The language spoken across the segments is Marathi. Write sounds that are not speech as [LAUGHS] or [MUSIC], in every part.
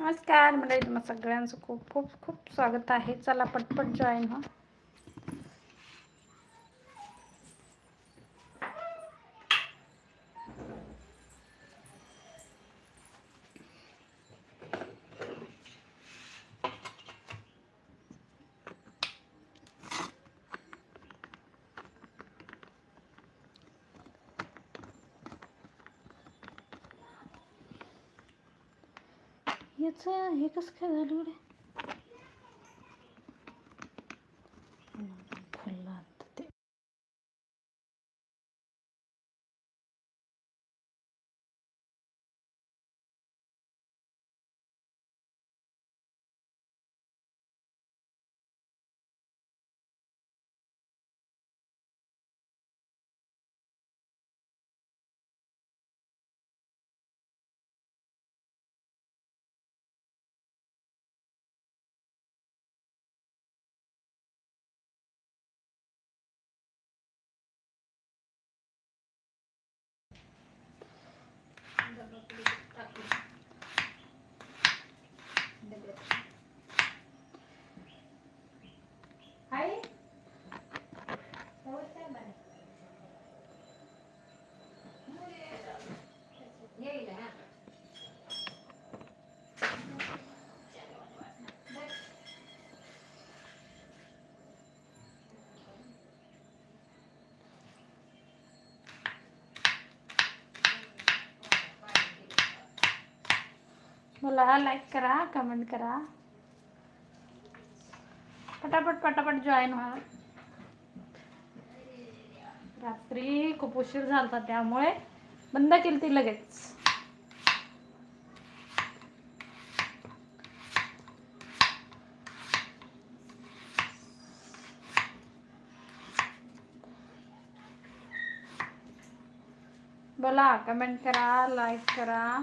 नमस्कार मंडळी. तुम्हा सगळ्यांचं खूप खूप खूप स्वागत आहे. चला पटपट जॉईन हो याचं हे कसं काय झालं रे खुललं आता ते मला लाईक करा कमेंट करा. पटापट पटापट जॉईन व्हा. रात्री खूप उशीर झाला त्यामुळे बंद केली ती लगेच. बोला कमेंट करा लाईक करा.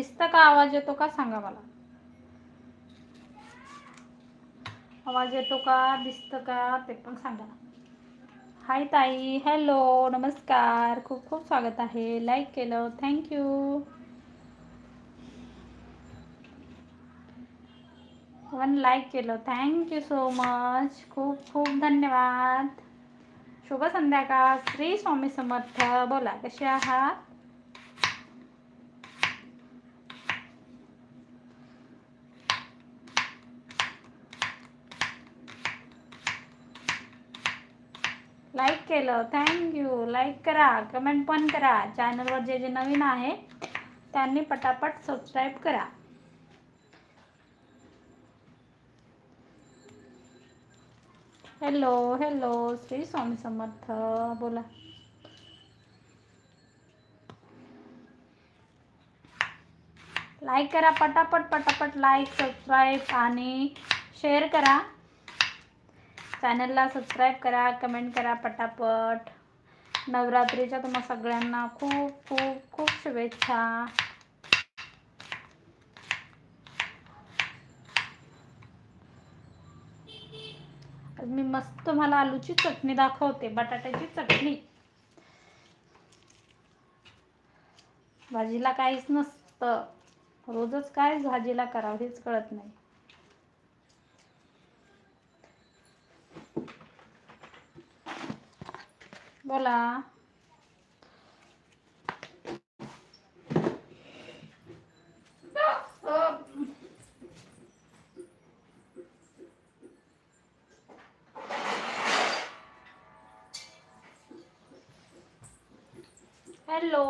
दिसतं का आवाज येतो का सांगा मला. आवाज येतो का दिसतं का ते पण सांगा. हाय ताई हॅलो नमस्कार खूप खूप स्वागत आहे. लाईक केलं थँक्यू वन लाईक केलं थँक्यू सो मच. खूप खूप धन्यवाद. शुभ संध्याकाळ. श्री स्वामी समर्थ. बोला कसे आहात? लाईक केलं. थँक्यू लाईक करा. कमेंट पण करा. चॅनलवर जे जे नवीन आहे त्यांनी पटापट सबस्क्राईब करा. Hello hello Shri Swami Samarth. बोला. लाईक करा. पटापट पटापट लाईक सबस्क्राईब आणि शेअर करा. चॅनलला सबस्क्राईब करा कमेंट करा पटापट. नवरात्रीच्या तुम्हा सगळ्यांना खूप खूप खूप शुभेच्छा. मी मस्त तुम्हाला आलूची चटणी दाखवते बटाट्याची चटणी. भाजीला काहीच नसतं. रोजच काय भाजीला करावं हेच कळत नाही. बोला हॅलो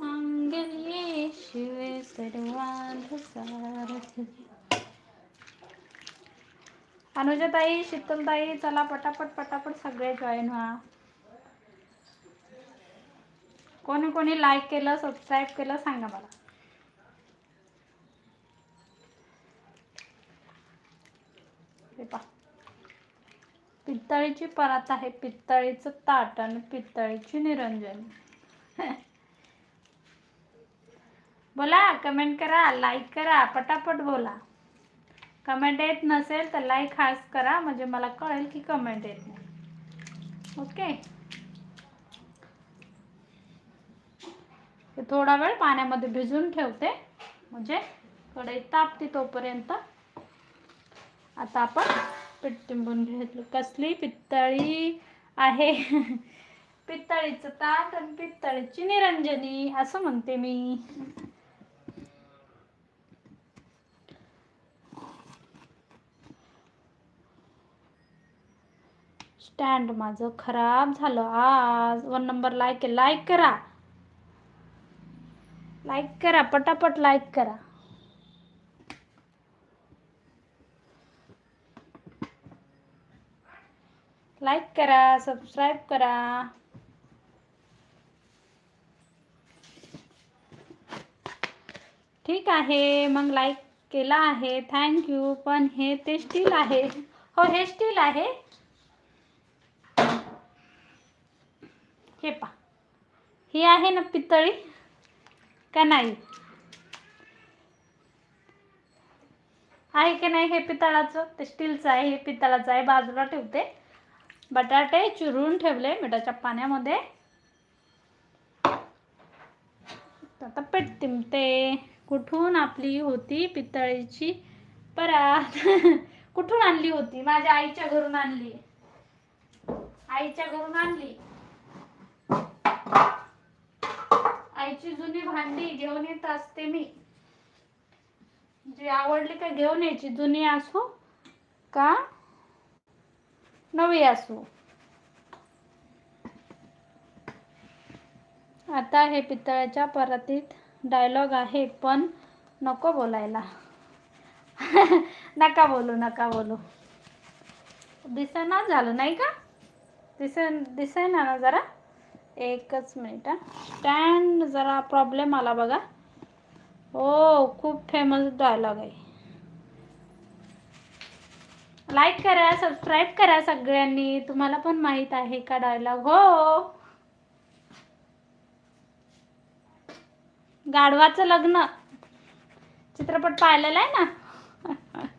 मांगल्ये शिवे सर्वांध सारथी अनुजाताई शीतलताई चला पटापट पटापट सगळे जॉईन व्हा. कोणी कोणी लाईक केलं सबस्क्राईब केलं सांगा मला. पितळीची परात आहे पितळीचं ताट आणि पितळीची निरंजनी. [LAUGHS] बोला कमेंट करा लाईक करा पटापट बोला. कमेंट येत नसेल तर लाईक खास करा. म्हणजे मला कळेल की कमेंट येत नाही. ओके हे थोडा वेळ पाण्यामध्ये भिजून ठेवते. म्हणजे कढई तापते तोपर्यंत. आता आपण पीठ टिंबून घेतलं. कसली पित्तळी आहे. [LAUGHS] पित्तळीचं ताट आणि पित्तळीची निरंजनी असं म्हणते मी. स्टँड माझं खराब झालं. आज वन नंबर लाईक लाईक करा. लाईक करा. पटापट लाईक करा. लाईक करा. सबस्क्राईब करा. ठीक आहे. मग लाईक केला आहे. थँक्यू पण हे ते स्टील आहे. हो हे स्टील आहे हे पा ही आहे ना पितळी? का नाही? आहे की नाही हे पितळाचं? ते स्टीलचं आहे हे पितळाचं आहे. बाजूला ठेवते. बटाटे चिरून ठेवले मिठाच्या पाण्यामध्ये. आता पेटतिमते कुठून आपली होती पितळीची परात? [LAUGHS] कुठून आणली होती? माझ्या आईच्या घरून आणली. आईच्या घरून आणली. आईची जुनी भांडी घेऊन येत असते मी. जी आवडली का घेऊन यायची जुनी असू का नवी असू. आता हे पितळ्याच्या परतीत डायलॉग आहे पण नको बोलायला. नका बोलू नका बोलू. दिसेना झालं नाही का? दिसे दिसेना ना जरा. एकच मिनिट स्टँड जरा प्रॉब्लेम आला बघा. हो खूप फेमस डायलॉग आहे. लाईक करा सबस्क्राईब करा सगळ्यांनी. तुम्हाला पण माहीत आहे का डायलॉग हो. गाढवाचं लग्न. चित्रपट पाहिलेला आहे ना? [LAUGHS]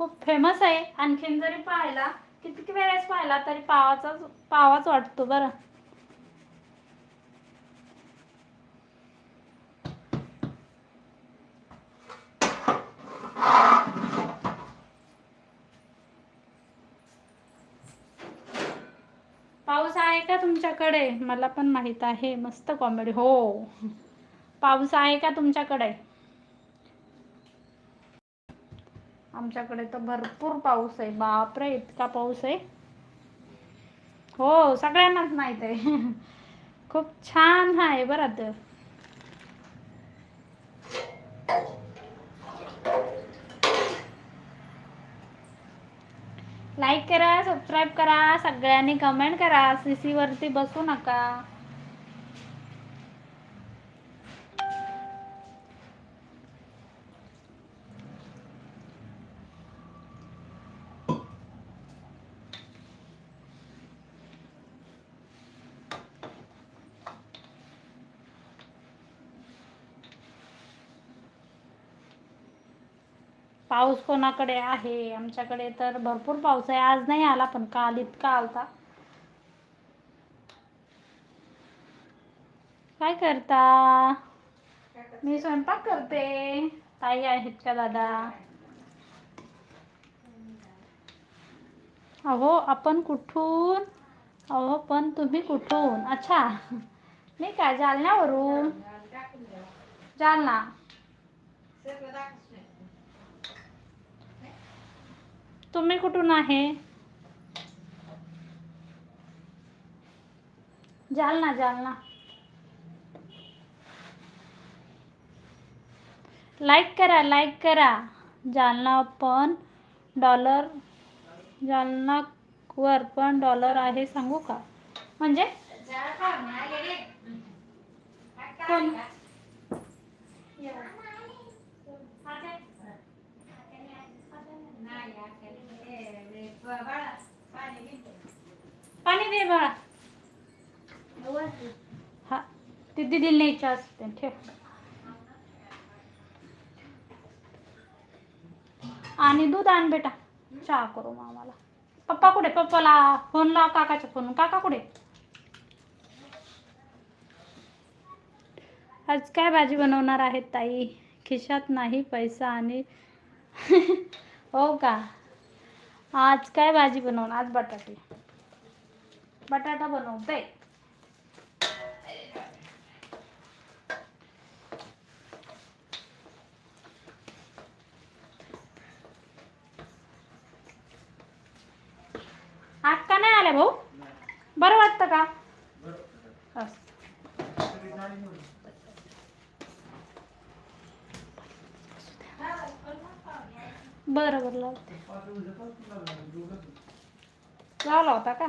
खूप फेमस आहे. आणखीन जरी पाहिला किती वेळेस पाहिला तरी पावाचा पावाच वाटतो बरं. पाऊस आहे का तुमच्याकडे? मला पण माहीत आहे. मस्त कॉमेडी हो. पाऊस आहे का तुमच्याकडे? आमच्याकडे तर भरपूर पाऊस आहे. बापरे इतका पाऊस आहे. हो सगळ्यांनाच माहीत आहे. [LAUGHS] खूप छान आहे बरं तर लाईक करा सबस्क्राईब करा सगळ्यांनी कमेंट करा. सीसी वरती बसू नका. पाऊस कोणाकडे आहे? आमच्याकडे तर भरपूर पाऊस आहे. आज नाही आला पण काल इतका आलता. काय करता? मी स्वयंपाक करते. ताई आहेत का दादा. अहो आपण कुठून? अहो पण तुम्ही कुठून? अच्छा. मी काय जालन्यावरून. जालना. तुम्ही कुठून आहे? जालना जालना. लाईक करा लाईक करा. जालना पण डॉलर जालनावर पण डॉलर आहे सांगू का? म्हणजे? कोण? पाणी दे बाळा. हा ते दिदीला न्यायची असते ठेव. आणि दूध आण बेटा. चहा करू मग आम्हाला. पप्पा कुठे? पप्पाला फोन लाव काकाच्या फोन काका कुठे? आज काय भाजी बनवणार आहेत ताई? खिशात नाही पैसा आणि [LAUGHS] हो का? आज काय भाजी बनवणार? आज बटाटे. बटाटा बनवते आज का नाही आल्या भाऊ? बरं वाटतं का? बरं बरं लावते. लावला होता का?